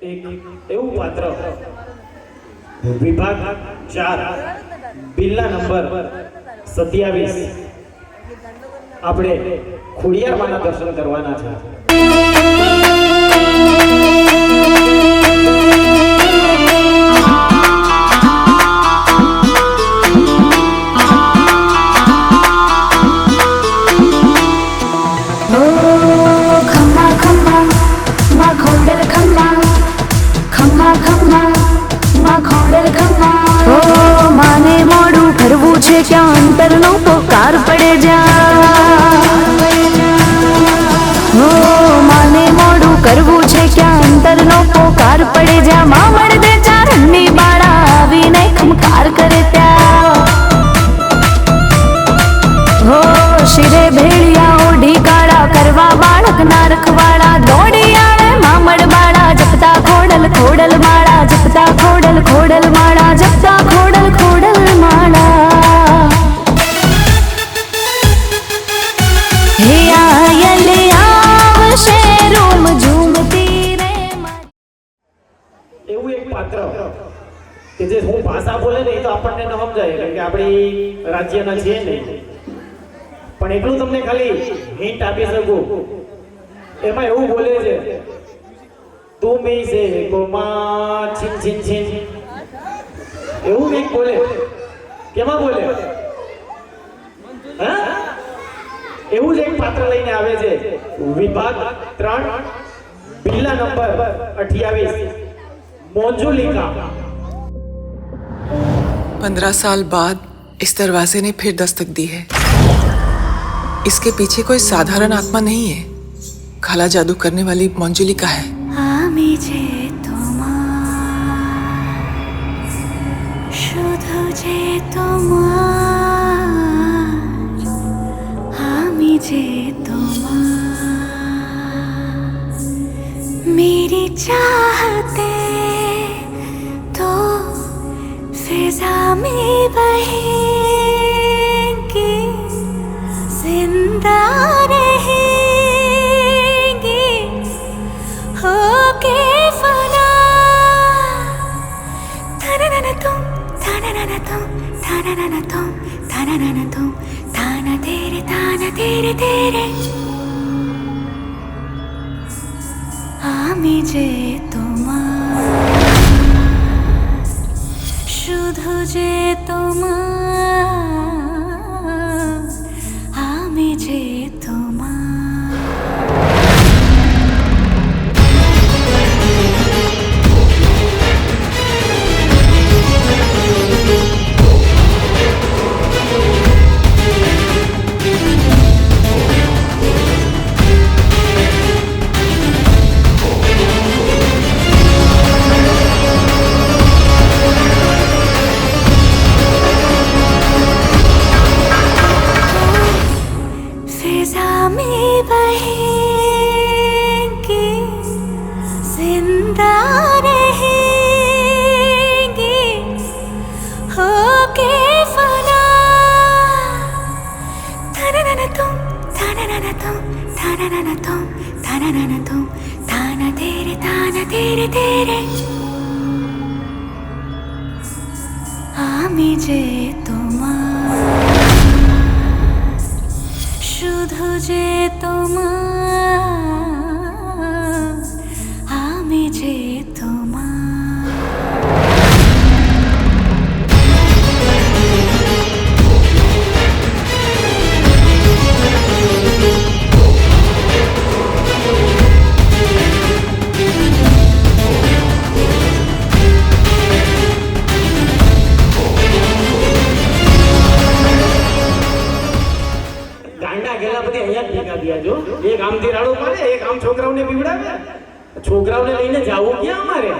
એક એવું પાત્ર વિભાગ ચાર. બિલ્લા નંબર સત્યાવીસ. આપણે ખોડિયારમાંના દર્શન કરવાના છે. મોડું કરવું છે ક્યાં અંતરનો પોકાર પડે જા મામડ દે ચારણની બાળા આવીને ખમકાર કરે ત્યાં શિરે ભેળિયા એના છે નહીં. પણ એટલું તમને ખાલી હિન્ટ આપી શકું. એમાં એવું બોલે છે, તું મે સે ગોમા છીન છીન છીન. એવું કંઈક બોલે. કેમાં બોલે? હા? એવું જ એક પાત્ર લઈને આવે છે, વિભાગ ત્રણ પહેલા નંબર અઠ્યાવીસ મોંજુલિકા પંદર સાલ બાદ इस दरवाजे ने फिर दस्तक दी है। इसके पीछे कोई साधारण आत्मा नहीं है। खाला जादू करने वाली मंजुली का है। मेरी चाहते સામે બહેંગે જિંદા રહેંગે હો કે ફના ધનનન તું ધનનન તું ધનનન તું ધનનન તું તાન તેરે તાન તેરે તેરે আমি যে তোমার শুধু যে তোমার तेरे तेरे আমি બધી અહીંયા ભેગા થયા જો. એક આમ રાડો મારે એક આમ છોકરાઓને પીવડાવે. છોકરાઓને લઈને જવું ક્યાં અમારે?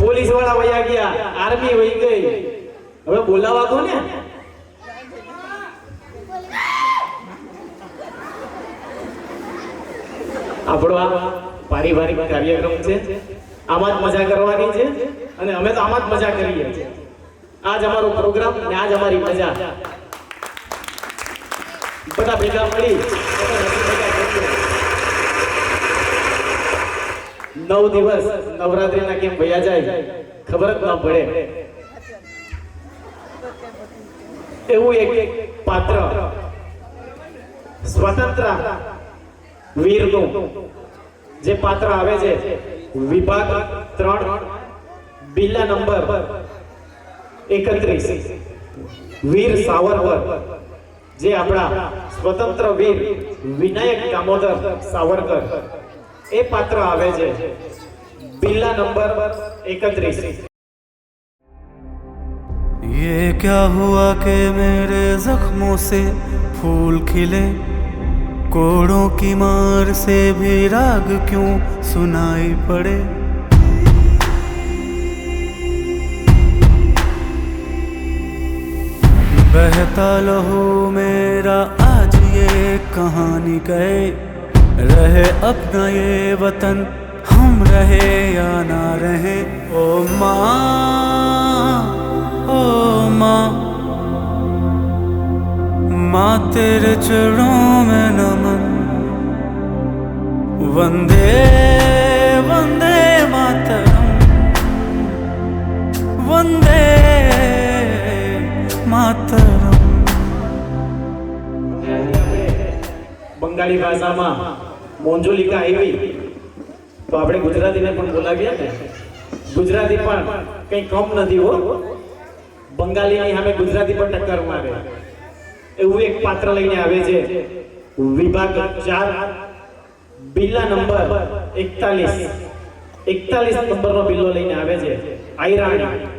પોલીસવાળા વયા ગયા, આર્મી વહી ગઈ. હવે બોલાવા કોને? આપણો આ પારિવારિક કાર્યક્રમ છે. આમાં જ મજા કરવાની છે અને અમે તો આમાં જ મજા કરીએ છીએ. આજ અમારો પ્રોગ્રામ ને આજ અમારી મજા. બધા ભેગા મળી. નવ દિવસ નવરાત્રીના કેમ ભયા જાય? ખબર જ ન પડે. એવું એક પાત્ર સ્વતંત્ર વીરનું જે પાત્ર આવે છે, વિભાગ ત્રણ, બિલ્લા નંબર એકત્રીસ, વીર સાવરકર. જે આપણા સ્વતંત્ર વીર વિનાયક દામોદર સાવરકર એ પાત્ર આવે છે બિલ્લા નંબર એકત્રીસ ये क्या हुआ कि मेरे जख्मों से फूल खिले कोड़ों की मार से भी राग क्यों सुनाई पड़े बहता लहू मेरा आज ये कहानी गए रहे अपना ये वतन, हम रहे या ना रहे। ओ माँ ओ माँ माँ तेरे चरणों ભાષામાં મોંજુલિકા આવી, તો આપણે ગુજરાતીને પણ બોલાવીએ ને. ગુજરાતી પણ કંઈ કમ નથી હો. બંગાળીની સામે ગુજરાતી પણ ટક્કર મારે. એવું એક પાત્ર લઈને આવે છે. વિભાગ ચાર, બિલ્લા નંબર એકતાલીસ. એકતાલીસ નંબરનો બિલ્લો લઈને આવે છે. આયરાણી.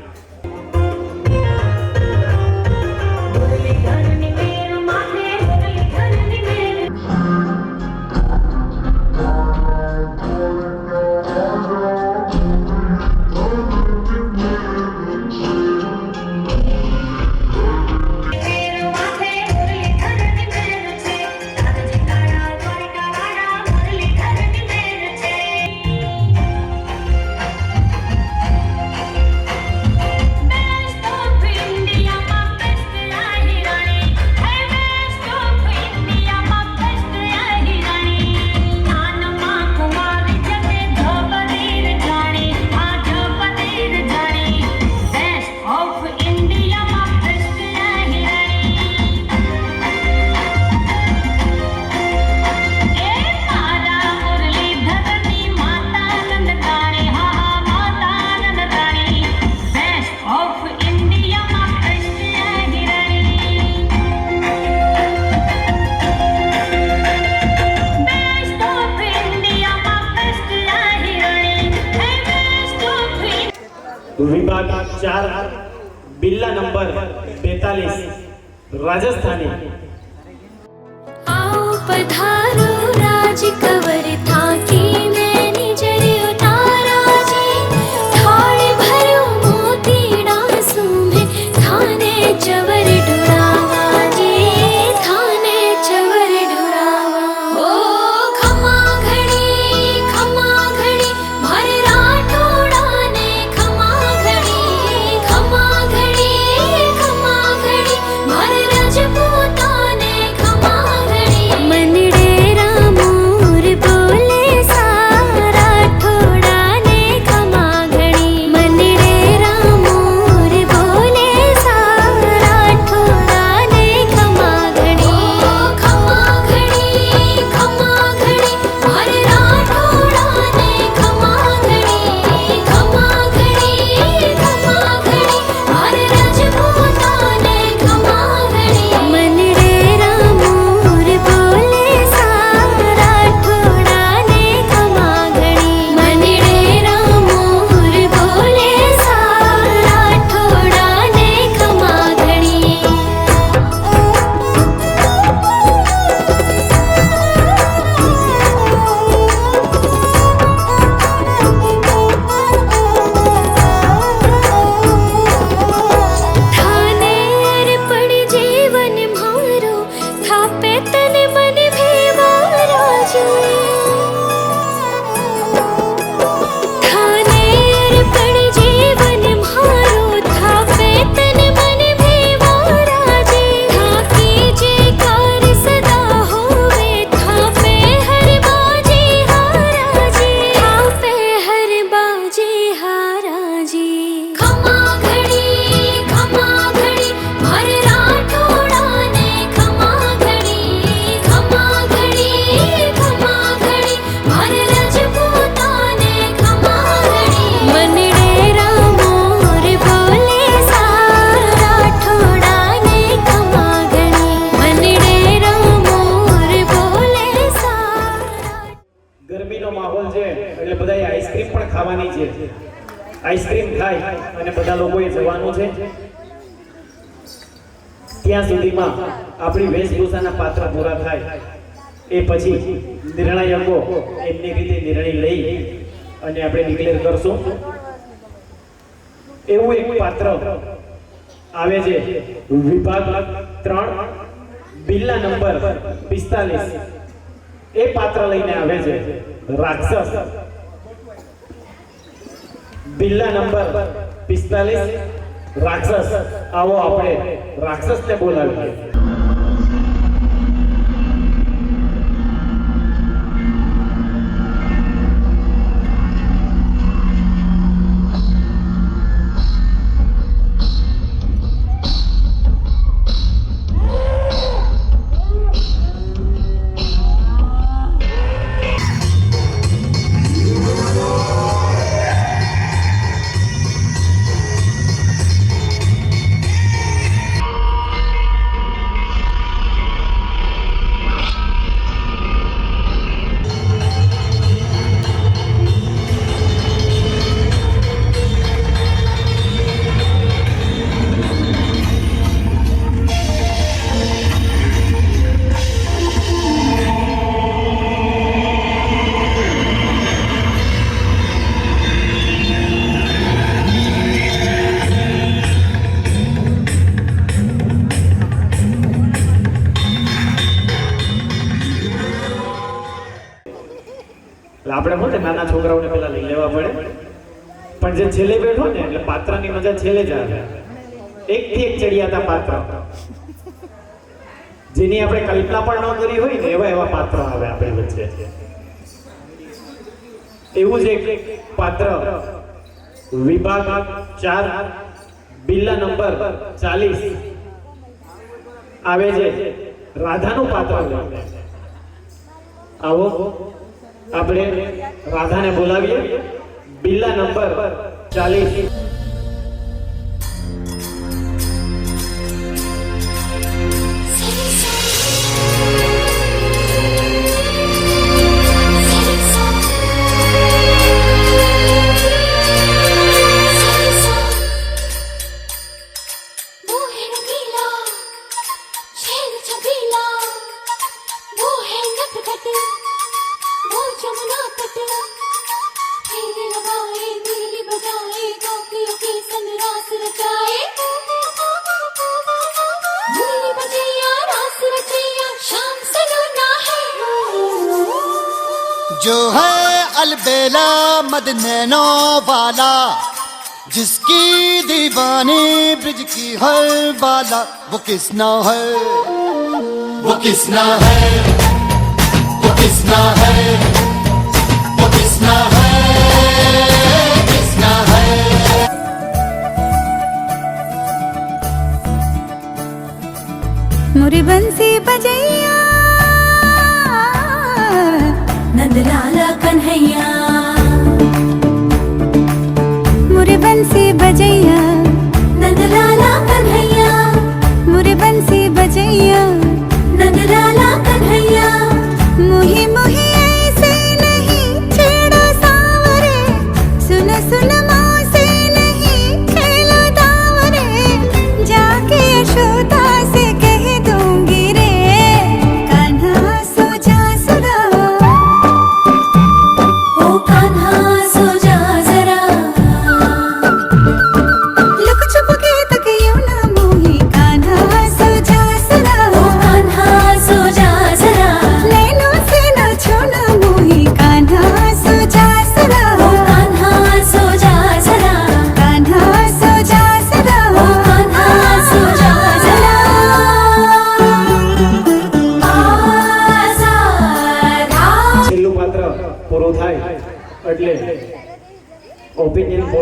ચાર બિલ્લા નંબર બેતાલીસ રાજસ્થાની. પધારો રાજ કવર એટલે બધાએ આઈસ્ક્રીમ પણ ખાવાની છે. આઈસ્ક્રીમ ખાય અને બધા લોકોએ જવાનું છે. ત્યાં સુધીમાં આપણી વેશભૂષાના પાત્ર પૂરા થાય. એ પછી નિર્ણયકો એમની રીતે નિર્ણય લઈ અને આપણે ડિક્લેર કરશું. એવું એક પાત્ર આવે છે. વિભાગ ત્રણ, બિલ્લા નંબર પિસ્તાલીસ. એ પાત્ર લઈને આવે છે. રાક્ષસ. બિલ્લા નંબર પિસ્તાલીસ. રાક્ષસ. આવો આપણે રાક્ષસને બોલાવીએ. એટલે આપણે શું છે નાના છોકરાઓને પેલા લઈ લેવા પડે. પણ જે છેલ્લે બેઠો ને, એટલે પાત્રની મજા છેલ્લે જ આવે. એક થી એક ચડિયાતા પાત્ર. જેની આપણે કલ્પના પણ ન કરી હોય ને, એવા એવા પાત્ર આવે આપણી વચ્ચે. એવું જ એક પાત્ર. વિભાગ ચાર, બિલ્લા નંબર ચાલીસ. આવે છે. રાધાનું પાત્ર. આવો. આપણે રાધાને બોલાવીએ. બિલ્લા નંબર ચાલીસ. नैनो वाला जिसकी दीवानी ब्रिज की हर बाला, वो किसना है? वो किसना है? वो किसना है? वो किसना है? किसना है? मुरी बंसी बजैया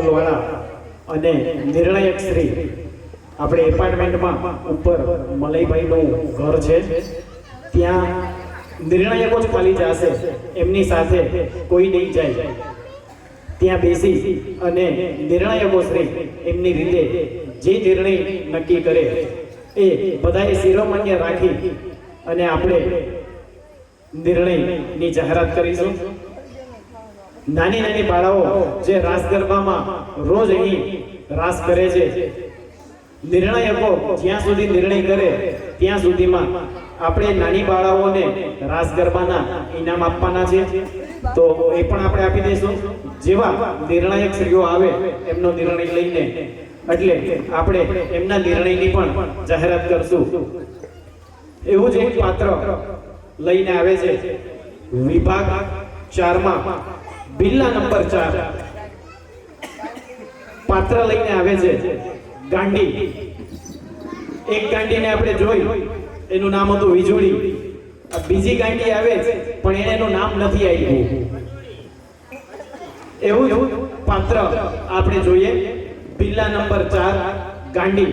ઓપિનિયન અને નિર્ણાયક શ્રી, આપણે એપાર્ટમેન્ટમાં ઉપર મલયભાઈનું ઘર છે. ત્યાં નિર્ણાયકો જ ખાલી જશે. એમની સાથે કોઈ નહીં જાય. ત્યાં બેસી અને નિર્ણાયકો શ્રી એમની રીતે જે નિર્ણય નક્કી કરે એ બધાએ શિરોમાન્ય રાખી અને આપણે નિર્ણયની જાહેરાત કરીશું. નાની નાની બાળાઓ જે રાસ ગરબામાં રોજ અહીં રાસ કરે છે. નિર્ણયકો જ્યાં સુધી નિર્ણય કરે, ત્યાં સુધીમાં આપણે નાની બાળાઓને રાસ ગરબાના ઇનામ આપવાના છે. તો એ પણ આપણે આપી દઈશું. જેવા નિર્ણાયક શ્રીઓ આવે, એમનો નિર્ણય લઈને. એટલે આપણે એમના નિર્ણયની પણ જાહેરાત કરશું. એવું જ એક પાત્ર લઈને આવે છે. વિભાગ ચારમાં બિલ્લા નંબર ચાર. પાત્ર લઈને આવે છે ગાંડી. એક ગાંડીને આપણે જોઈ. એનું નામ હતું વીજળી. બીજી ગાંડી આવે છે, પણ એને એનું નામ નથી આવ્યું એવું એવું પાત્ર આપણે જોઈએ. બિલ્લા નંબર ચાર, ગાંડી.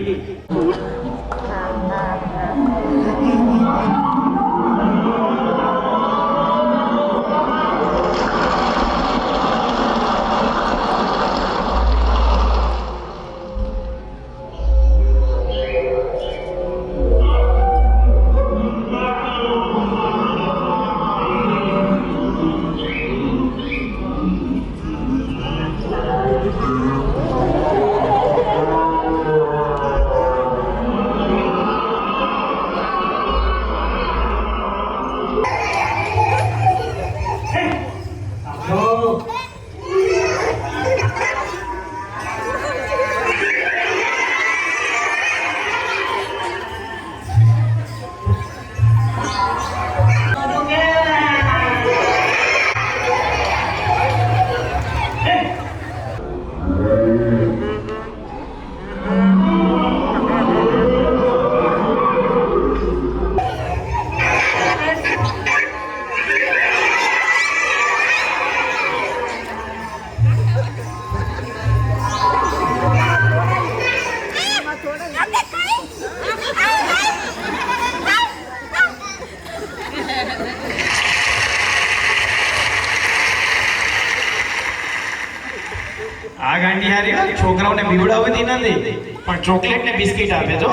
પણ ચોકલેટ ને બિસ્કિટ આપે જો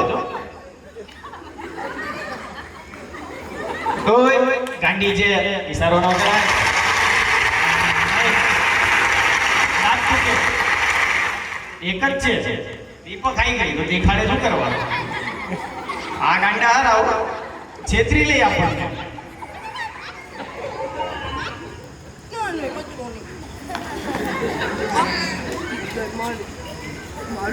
ઓય, ગાંડી છે ઈશારો ન કરાય. એક જ છે. દીપક ખાઈ ગઈ, તો દેખાડે શું કરવાનું? આ ગાંડા હારાવ. છેતરી લઈ આપણને. 悪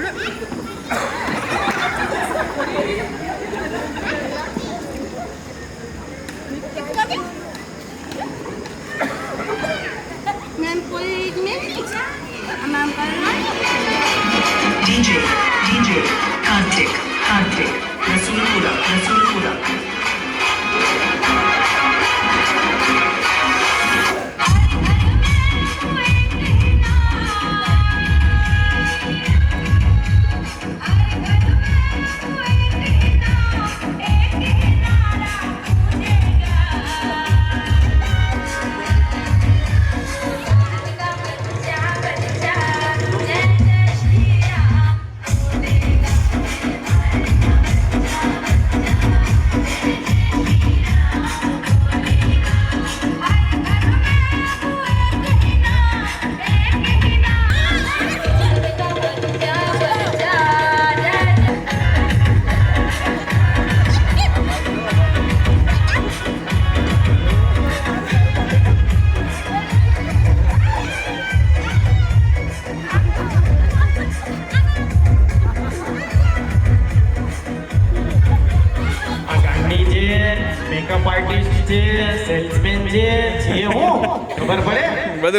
年ポリメリちゃん甘んばらない人事人事カンテカンテナスルク。ラナスルク。ラ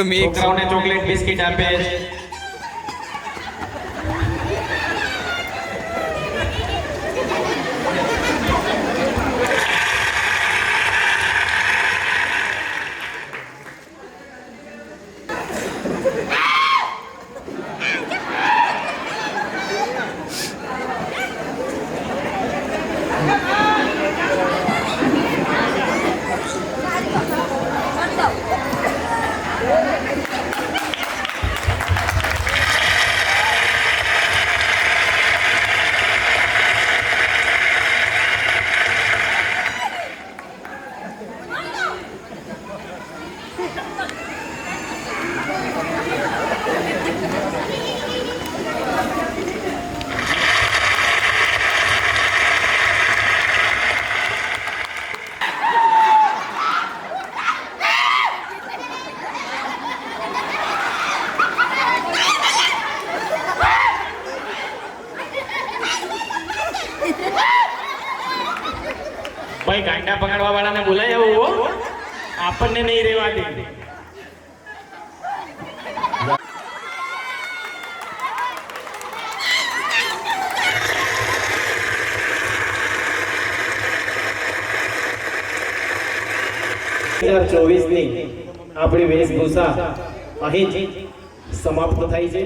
mix. છોકરાઓને ચોકલેટ બિસ્કિટ આપે ભાઈ, ગાંડા પકડવા વાળાને બોલાય આવું, હો. આપણને નહીં રહેવા દે ચોવીસની આપણી વેશભૂષા અહીં સમાપ્ત થાય છે